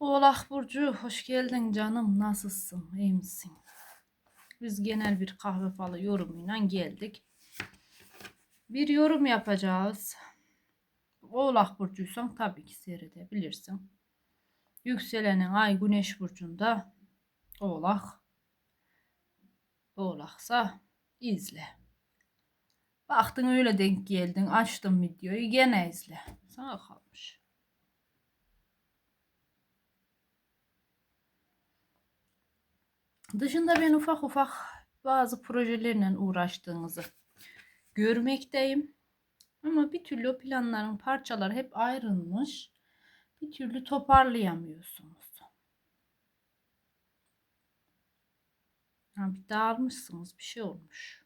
Oğlak Burcu hoş geldin canım. Nasılsın? İyi misin? Biz genel bir kahve falı yorumuyla geldik. Bir yorum yapacağız. Oğlak Burcuysan tabii ki seyredebilirsin. Yükselenin ay güneş burcunda oğlak. Oğlaksa izle. Baktın öyle denk geldin. Açtın videoyu gene izle. Sana kalmış. Dışında ben ufak ufak bazı projelerle uğraştığınızı görmekteyim. Ama bir türlü o planların parçaları hep ayrılmış. Bir türlü toparlayamıyorsunuz. Ha, bir dağılmışsınız bir şey olmuş.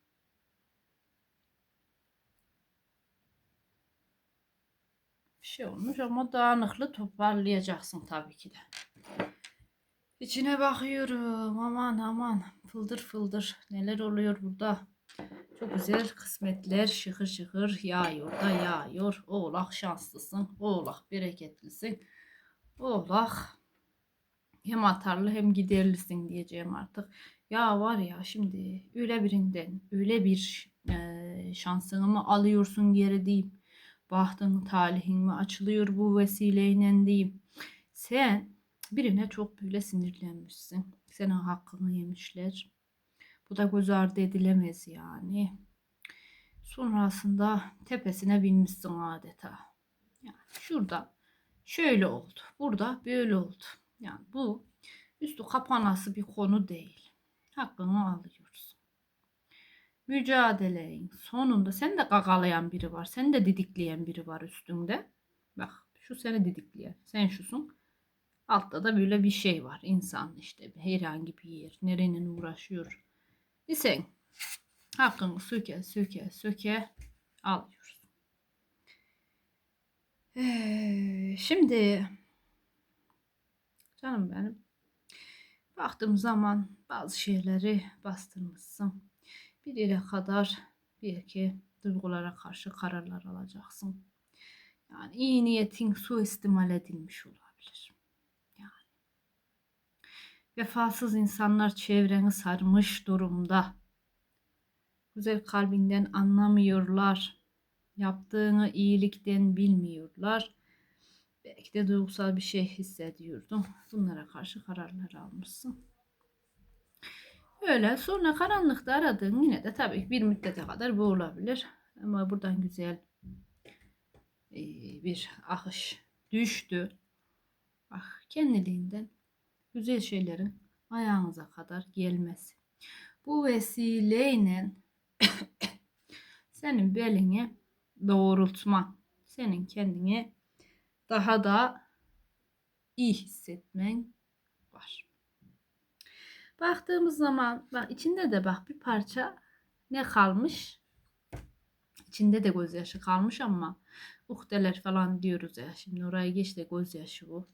Bir şey olmuş ama dağınıklı toparlayacaksın tabii ki de. İçine bakıyorum. Aman aman. Fıldır fıldır. Neler oluyor burada? Çok güzel kısmetler şıkır şıkır yağıyor da yağıyor. Oğlak şanslısın. Oğlak bereketlisin. Oğlak hem atarlı hem giderlisin diyeceğim artık. Ya var ya şimdi öyle birinden öyle bir e, şansını alıyorsun geri diyeyim. Bahtın talihin mi açılıyor bu vesileyle diyeyim. Sen birine çok böyle sinirlenmişsin. Senin hakkını yemişler. Bu da göz ardı edilemez yani. Sonrasında tepesine binmişsin adeta. Yani şurada şöyle oldu. Burada böyle oldu. Yani bu üstü kapanası bir konu değil. Hakkını alıyoruz. Mücadeleyin sonunda sen de gagalayan biri var. Sen de didikleyen biri var üstünde. Bak şu seni didikleyen. Sen şusun. Altta da böyle bir şey var. İnsan işte herhangi bir yer. Nerenin uğraşıyor. E sen hakkını söke söke söke alıyoruz. Ee, şimdi canım benim baktığım zaman bazı şeyleri bastırmışsın. Bir yere kadar belki duygulara karşı kararlar alacaksın. Yani iyi niyetin suistimal edilmiş olabilir. Vefasız insanlar çevreni sarmış durumda. Güzel kalbinden anlamıyorlar. Yaptığını iyilikten bilmiyorlar. Belki de duygusal bir şey hissediyordum. Bunlara karşı kararlar almışsın. Öyle sonra karanlıkta aradığın yine de tabii bir müddete kadar bu olabilir. Ama buradan güzel bir akış düştü. Bak kendiliğinden güzel şeylerin ayağınıza kadar gelmesi. Bu vesileyle senin belini doğrultma, senin kendini daha da iyi hissetmen var. Baktığımız zaman bak içinde de bak bir parça ne kalmış? İçinde de gözyaşı kalmış ama uhdeler falan diyoruz ya. Şimdi oraya geç de gözyaşı bu.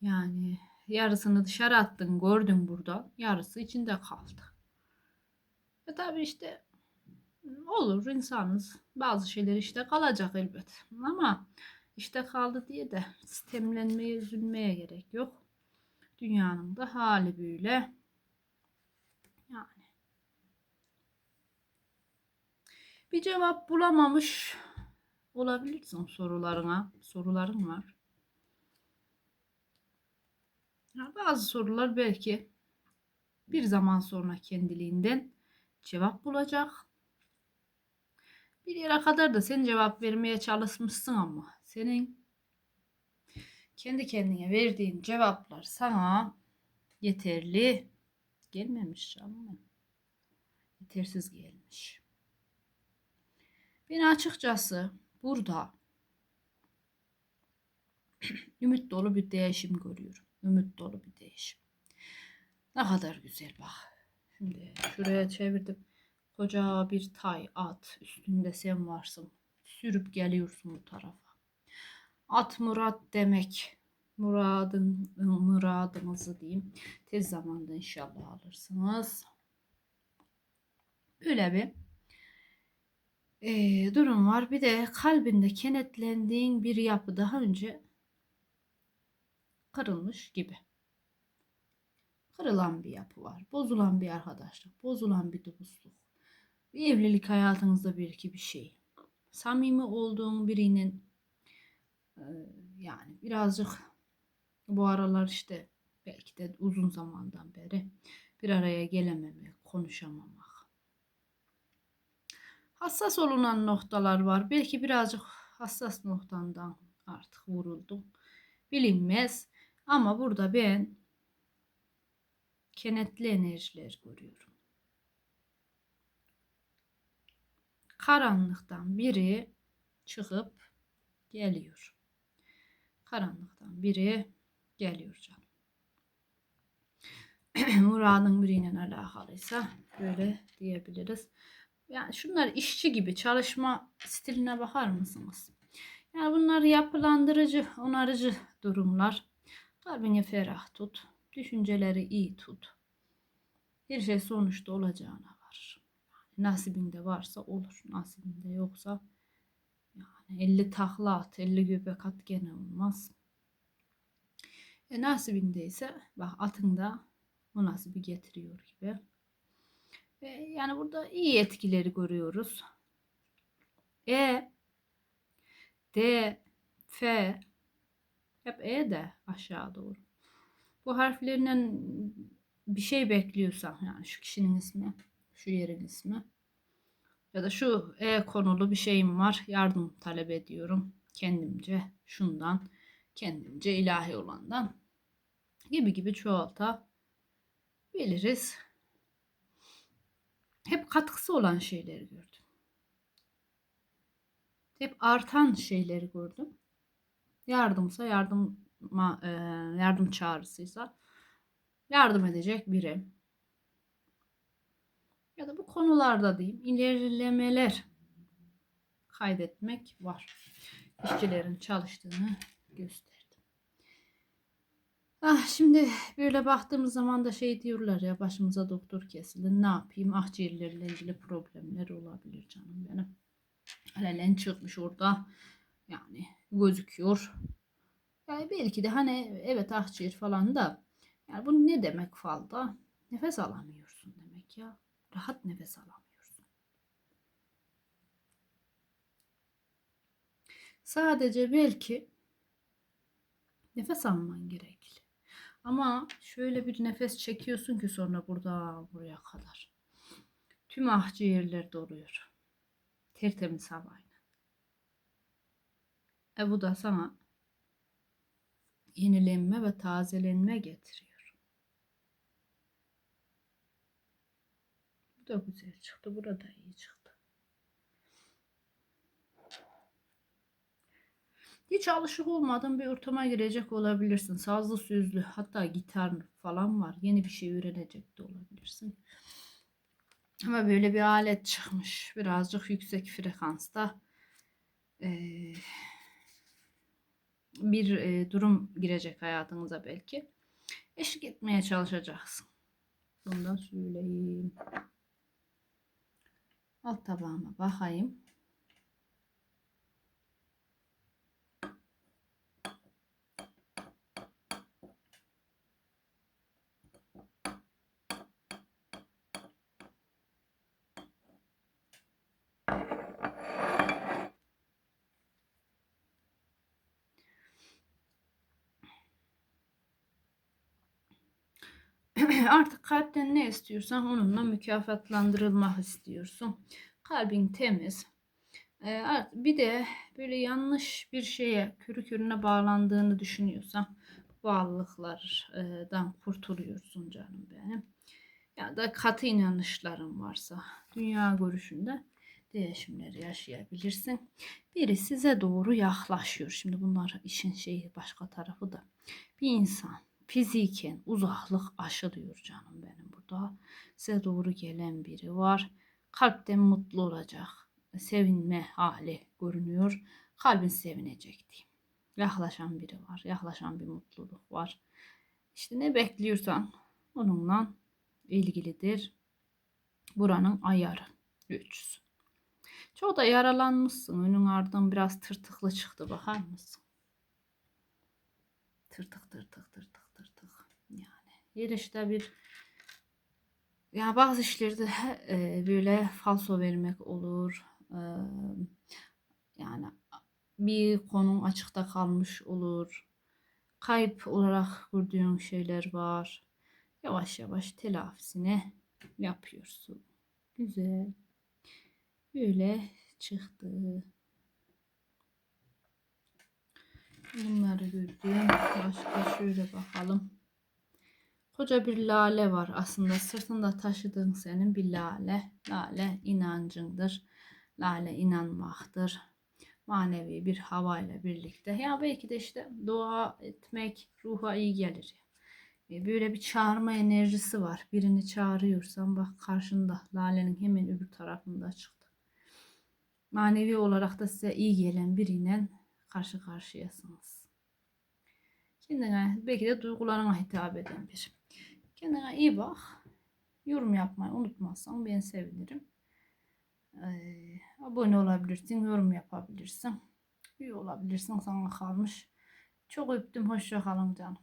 Yani yarısını dışarı attın gördün burada. Yarısı içinde kaldı. E tabi işte olur insanız. Bazı şeyler işte kalacak elbet. Ama işte kaldı diye de sistemlenmeye, üzülmeye gerek yok. Dünyanın da hali böyle. Yani. Bir cevap bulamamış olabilirsin sorularına. Soruların var. Bazı sorular belki bir zaman sonra kendiliğinden cevap bulacak. Bir yere kadar da sen cevap vermeye çalışmışsın ama senin kendi kendine verdiğin cevaplar sana yeterli gelmemiş canım. Yetersiz gelmiş. Ben açıkçası burada ümit dolu bir değişim görüyorum. Ümit dolu bir değişim. Ne kadar güzel bak. Şimdi şuraya çevirdim. Koca bir tay at üstünde sen varsın. Sürüp geliyorsun bu tarafa. At murat demek. Muradın, muradınızı diyeyim. Tez zamanda inşallah alırsınız. Böyle bir e, durum var. Bir de kalbinde kenetlendiğin bir yapı daha önce kırılmış gibi. Kırılan bir yapı var. Bozulan bir arkadaşlık. Bozulan bir dostluk. Bir evlilik hayatınızda bir iki bir şey. Samimi olduğun birinin e, yani birazcık bu aralar işte belki de uzun zamandan beri bir araya gelememek, konuşamamak. Hassas olunan noktalar var. Belki birazcık hassas noktandan artık vuruldum. Bilinmez. Ama burada ben kenetli enerjiler görüyorum. Karanlıktan biri çıkıp geliyor. Karanlıktan biri geliyor canım. Murad'ın biriyle alakalıysa böyle diyebiliriz. Yani şunlar işçi gibi çalışma stiline bakar mısınız? Yani bunlar yapılandırıcı, onarıcı durumlar. Kalbini ferah tut. Düşünceleri iyi tut. Bir şey sonuçta olacağına var. Yani nasibinde varsa olur. Nasibinde yoksa yani 50 takla at, 50 göbek at gene olmaz. E nasibindeyse bak atında o nasibi getiriyor gibi. E, yani burada iyi etkileri görüyoruz. E, D, F, hep E de aşağı doğru. Bu harflerinden bir şey bekliyorsan yani şu kişinin ismi, şu yerin ismi ya da şu E konulu bir şeyim var yardım talep ediyorum kendimce şundan kendimce ilahi olandan gibi gibi çoğalta biliriz. Hep katkısı olan şeyleri gördüm. Hep artan şeyleri gördüm. Yardımsa yardım e, yardım çağrısıysa yardım edecek biri. Ya da bu konularda diyeyim ilerlemeler kaydetmek var. İşçilerin çalıştığını gösterdim. Ah şimdi böyle baktığımız zaman da şey diyorlar ya başımıza doktor kesildi. Ne yapayım? Akciğerlerle ilgili problemler olabilir canım benim. Alelen çıkmış orada. Yani gözüküyor. Yani belki de hani evet akciğer falan da yani bu ne demek falda? Nefes alamıyorsun demek ya. Rahat nefes alamıyorsun. Sadece belki nefes alman gerekli. Ama şöyle bir nefes çekiyorsun ki sonra burada buraya kadar. Tüm akciğerler doluyor. Tertemiz havayla. E bu da sana yenilenme ve tazelenme getiriyor. Bu da güzel çıktı. Burada iyi çıktı. Hiç alışık olmadığın bir ortama girecek olabilirsin. Sazlı sözlü hatta gitar falan var. Yeni bir şey öğrenecek de olabilirsin. Ama böyle bir alet çıkmış. Birazcık yüksek frekansta. Ee, bir e, durum girecek hayatınıza belki. Eşlik etmeye çalışacaksın. Bundan söyleyeyim. Alt tabağıma bakayım. Artık kalpten ne istiyorsan onunla mükafatlandırılmak istiyorsun. Kalbin temiz. Ee, bir de böyle yanlış bir şeye körü körüne bağlandığını düşünüyorsan bağlılıklardan kurtuluyorsun canım benim. Ya da katı inanışların varsa dünya görüşünde değişimleri yaşayabilirsin. Biri size doğru yaklaşıyor. Şimdi bunlar işin şeyi başka tarafı da. Bir insan fiziken uzaklık aşılıyor canım benim burada. Size doğru gelen biri var. Kalpten mutlu olacak. Sevinme hali görünüyor. Kalbin sevinecek diyeyim. Yaklaşan biri var. Yaklaşan bir mutluluk var. İşte ne bekliyorsan onunla ilgilidir. Buranın ayarı. Ölçüsü. Çok da yaralanmışsın. Önün ardından biraz tırtıklı çıktı. Bakar mısın? tırtık tırtık tırtık. İşte bir ya bazı işlerde e, böyle falso vermek olur. E, yani bir konun açıkta kalmış olur. Kayıp olarak gördüğün şeyler var. Yavaş yavaş telafisini yapıyorsun. Güzel. Böyle çıktı. Bunları gördüm. Başka şöyle bakalım. Koca bir lale var aslında sırtında taşıdığın senin bir lale. Lale inancındır. Lale inanmaktır. Manevi bir havayla birlikte. Ya belki de işte dua etmek ruha iyi gelir. E, Böyle bir çağırma enerjisi var. Birini çağırıyorsan bak karşında lalenin hemen öbür tarafında çıktı. Manevi olarak da size iyi gelen biriyle karşı karşıyasınız. Kendine belki de duygularına hitap eden bir. Kendine iyi bak. Yorum yapmayı unutmazsan ben sevinirim. Ee, abone olabilirsin, yorum yapabilirsin. İyi olabilirsin sana kalmış. Çok öptüm. Hoşça kalın canım.